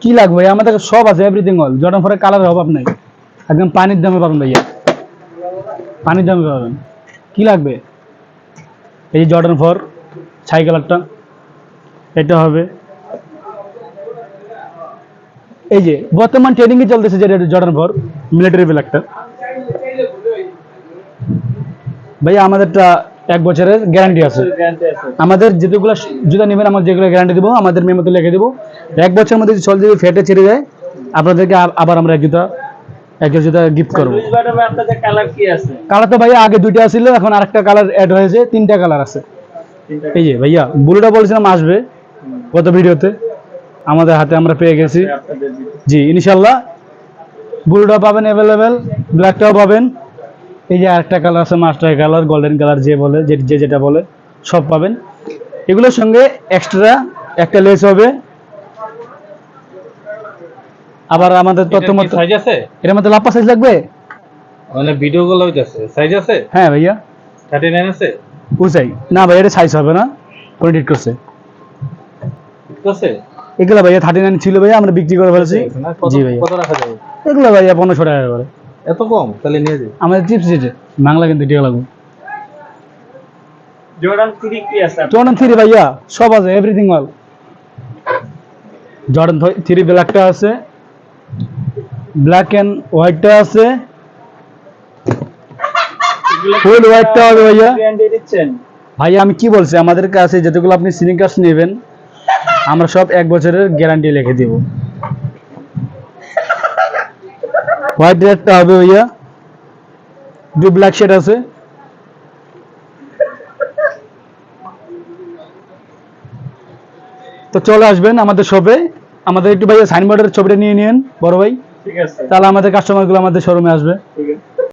কি লাগবে আমাদের সব আছে জর্ডান নাই। একদম পানির দামে ভাইয়া। পানির দামে পাবেন। কি লাগবে? এই জর্ডান ছাই কালারটা। এটা হবে এই যে বর্তমান ট্রেনিংয়ে চলতেছে যেটা জর্ডান ভর মিলিটারি ব্ল্যাকটা ভাইয়া আমাদেরটা এক বছরের গ্যারান্টি আছে। আমাদের যেগুলো জুতা নেবেন আমরা যেগুলো গ্যারান্টি দেবো আমাদের মেমোতে লিখে দেবো। এক বছরের মধ্যে চল যদি ফেটে ছেড়ে যায় আপনাদেরকে আবার আমরা এক জুতা এক জুতা গিফট করব। কালার তো ভাইয়া আগে দুইটা ছিল এখন আরেকটা কালার অ্যাড হয়েছে তিনটা কালার আছে। এই যে ভাইয়া ব্লুটা বলেছিলাম আসবে গত ভিডিওতে আমাদের হাতে আমরা পেয়ে গেছি। জি ইনশাল্লাহ। ব্লুটা পাবেন অ্যাভেলেবেল ব্ল্যাকটাও পাবেন। এই যে আরেকটা কালার আছে মাস্টার কালার গোল্ডেন কালার যে বলে যে যে যেটা বলে সব পাবেন। এগুলোর সঙ্গে এক্সট্রা একটা লেস হবে। আবার আমাদের তথ্য মতো সাইজ আছে? এর মধ্যে লাপ্পা সাইজ লাগবে? মানে ভিডিও গুলো হইতাছে। সাইজ আছে? হ্যাঁ ভাইয়া। থার্টি নাইন আছে? বুঝাই। না ভাইয়া এটা সাইজ হবে না। কোন করছে। ঠিক আছে এগুলো ভাইয়া থার্টি নাইন ছিল ভাইয়া আমরা বিক্রি করে ফেলেছি। জি ভাইয়া। কত রাখা যাবে? এগুলো ভাইয়া পনেরোশো টাকা করে। এত কম? তাহলে নিয়ে যাই। আমাদের চিপস যেটা বাংলা কিন্তু টিকা লাগবে। জর্ডান থ্রি কি আছে? জর্ডান থ্রি ভাইয়া সব আছে এভরিথিং অল জর্ডান থ্রি ব্ল্যাকটা আছে ব্ল্যাক অ্যান্ড হোয়াইটটা আছে। ফুল হোয়াইটটা হবে ভাইয়া। ভাইয়া আমি কি বলছি আমাদের কাছে যতগুলো আপনি সিনিকার্স নেবেন আমরা সব এক বছরের গ্যারান্টি লিখে দিব। হোয়াইট রেডটা হবে ভাইয়া দু ব্ল্যাক শেড আছে। তো চলে আসবেন আমাদের শপে আমাদের একটু ভাইয়া সাইনবোর্ডের ছবিটা নিয়ে নিন বড় ভাই। ঠিক আছে। তাহলে আমাদের কাস্টমারগুলো আমাদের শোরুমে আসবে। ঠিক আছে।